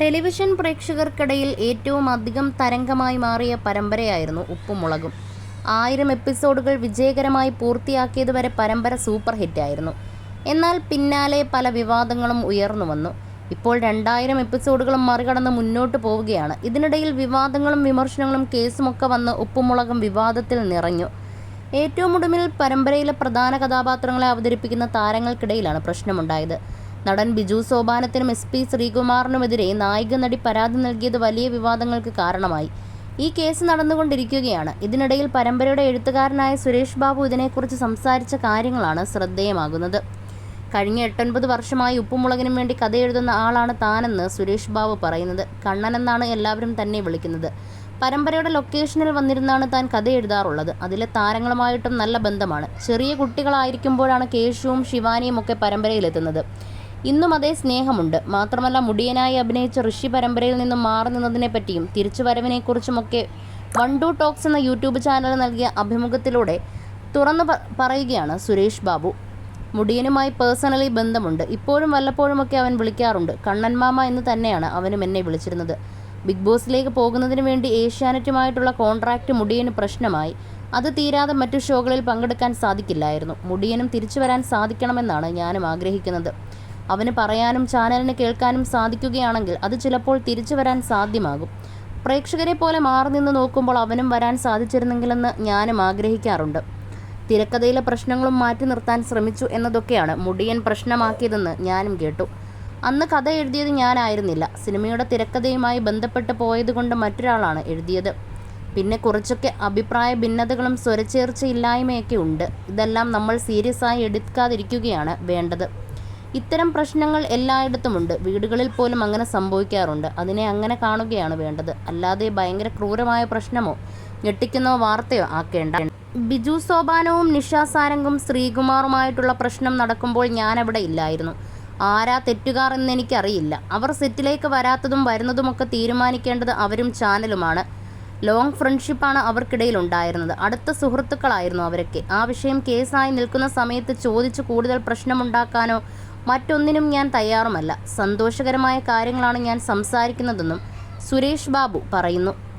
Television പ്രേക്ഷകർക്കിടയിൽ ഏറ്റവും അധികം തരംഗമായി മാറിയ പരമ്പരയായിരുന്നു ഉപ്പുമുളകും. ആയിരം എപ്പിസോഡുകൾ വിജയകരമായി പൂർത്തിയാക്കിയതുവരെ പരമ്പര സൂപ്പർ ഹിറ്റായിരുന്നു. എന്നാൽ പിന്നാലെ പല വിവാദങ്ങളും ഉയർന്നു വന്നു. ഇപ്പോൾ രണ്ടായിരം എപ്പിസോഡുകളും മറികടന്ന് മുന്നോട്ട് പോവുകയാണ്. ഇതിനിടയിൽ വിവാദങ്ങളും വിമർശനങ്ങളും കേസുമൊക്കെ വന്ന് ഉപ്പുമുളകും വിവാദത്തിൽ നിറഞ്ഞു. ഏറ്റവും ഒടുവിൽ പരമ്പരയിലെ പ്രധാന കഥാപാത്രങ്ങളെ അവതരിപ്പിക്കുന്ന താരങ്ങൾക്കിടയിലാണ് പ്രശ്നമുണ്ടായത്. നടൻ ബിജു സോപാനത്തിനും എസ് പി ശ്രീകുമാറിനുമെതിരെ നായിക നടി പരാതി നൽകിയത് വലിയ വിവാദങ്ങൾക്ക് കാരണമായി. ഈ കേസ് നടന്നുകൊണ്ടിരിക്കുകയാണ്. ഇതിനിടയിൽ പരമ്പരയുടെ എഴുത്തുകാരനായ സുരേഷ് ബാബു ഇതിനെക്കുറിച്ച് സംസാരിച്ച കാര്യങ്ങളാണ് ശ്രദ്ധേയമാകുന്നത്. കഴിഞ്ഞ എട്ടൊൻപത് വർഷമായി ഉപ്പുമുളകിനും വേണ്ടി കഥ എഴുതുന്ന ആളാണ് താനെന്ന് സുരേഷ് ബാബു പറയുന്നത്. കണ്ണൻ എന്നാണ് എല്ലാവരും തന്നെ വിളിക്കുന്നത്. പരമ്പരയുടെ ലൊക്കേഷനിൽ വന്നിരുന്നാണ് താൻ കഥ എഴുതാറുള്ളത് അതിലെ താരങ്ങളുമായിട്ടും നല്ല ബന്ധമാണ്. ചെറിയ കുട്ടികളായിരിക്കുമ്പോഴാണ് കേശുവും ശിവാനിയും ഒക്കെ പരമ്പരയിലെത്തുന്നത്. ഇന്നും അതേ സ്നേഹമുണ്ട്. മാത്രമല്ല മുടിയനായി അഭിനയിച്ച ഋഷി പരമ്പരയിൽ നിന്നും മാറി നിന്നതിനെപ്പറ്റിയും തിരിച്ചുവരവിനെക്കുറിച്ചുമൊക്കെ വൺ ടു ടോക്സ് എന്ന യൂട്യൂബ് ചാനൽ നൽകിയ അഭിമുഖത്തിലൂടെ തുറന്നു പറയുകയാണ് സുരേഷ് ബാബു. മുടിയനുമായി പേഴ്സണലി ബന്ധമുണ്ട്. ഇപ്പോഴും വല്ലപ്പോഴുമൊക്കെ അവൻ വിളിക്കാറുണ്ട്. കണ്ണൻ മാമ എന്ന് തന്നെയാണ് അവനും എന്നെ വിളിച്ചിരുന്നത്. ബിഗ് ബോസിലേക്ക് പോകുന്നതിന് വേണ്ടി ഏഷ്യാനെറ്റുമായിട്ടുള്ള കോൺട്രാക്റ്റ് മുടിയന് പ്രശ്നമായി. അത് തീരാതെ മറ്റു ഷോകളിൽ പങ്കെടുക്കാൻ സാധിക്കില്ലായിരുന്നു. മുടിയനും തിരിച്ചു വരാൻ സാധിക്കണമെന്നാണ് ഞാനും ആഗ്രഹിക്കുന്നത്. അവന് പറയാനും ചാനലിന് കേൾക്കാനും സാധിക്കുകയാണെങ്കിൽ അത് ചിലപ്പോൾ തിരിച്ചു വരാൻ സാധ്യമാകും. പ്രേക്ഷകരെ പോലെ മാറി നിന്ന് നോക്കുമ്പോൾ അവനും വരാൻ സാധിച്ചിരുന്നെങ്കിലെന്ന് ഞാനും ആഗ്രഹിക്കാറുണ്ട്. തിരക്കഥയിലെ പ്രശ്നങ്ങളും മാറ്റി നിർത്താൻ ശ്രമിച്ചു എന്നതൊക്കെയാണ് മുടിയൻ പ്രശ്നമാക്കിയതെന്ന് ഞാനും കേട്ടു. അന്ന് കഥ എഴുതിയത് ഞാനായിരുന്നില്ല. സിനിമയുടെ തിരക്കഥയുമായി ബന്ധപ്പെട്ട് പോയതുകൊണ്ട് മറ്റൊരാളാണ് എഴുതിയത്. പിന്നെ കുറച്ചൊക്കെ അഭിപ്രായ ഭിന്നതകളും സ്വരച്ചേർച്ചയില്ലായ്മയൊക്കെ ഉണ്ട്. ഇതെല്ലാം നമ്മൾ സീരിയസ് ആയി എടുക്കാതിരിക്കുകയാണ് വേണ്ടത്. ഇത്തരം പ്രശ്നങ്ങൾ എല്ലായിടത്തുമുണ്ട്. വീടുകളിൽ പോലും അങ്ങനെ സംഭവിക്കാറുണ്ട്. അതിനെ അങ്ങനെ കാണുകയാണ് വേണ്ടത്. അല്ലാതെ ഭയങ്കര ക്രൂരമായ പ്രശ്നമോ ഞെട്ടിക്കുന്നോ വാർത്തയോ ആക്കേണ്ട. ബിജു സോപാനവും നിഷ സാരംഗും ശ്രീകുമാറുമായിട്ടുള്ള പ്രശ്നം നടക്കുമ്പോൾ ഞാനവിടെ ഇല്ലായിരുന്നു. ആരാ തെറ്റുകാർ എന്ന് എനിക്കറിയില്ല. അവർ സെറ്റിലേക്ക് വരാത്തതും വരുന്നതുമൊക്കെ തീരുമാനിക്കേണ്ടത് അവരും ചാനലുമാണ്. ലോങ് ഫ്രണ്ട്ഷിപ്പാണ് അവർക്കിടയിൽ ഉണ്ടായിരുന്നത്. അടുത്ത സുഹൃത്തുക്കളായിരുന്നു അവരൊക്കെ. ആ വിഷയം കേസായി നിൽക്കുന്ന സമയത്ത് ചോദിച്ച് കൂടുതൽ പ്രശ്നമുണ്ടാക്കാനോ മറ്റൊന്നിനും ഞാൻ തയ്യാറുമല്ല. സന്തോഷകരമായ കാര്യങ്ങളാണ് ഞാൻ സംസാരിക്കുന്നതെന്നും സുരേഷ് ബാബു പറയുന്നു.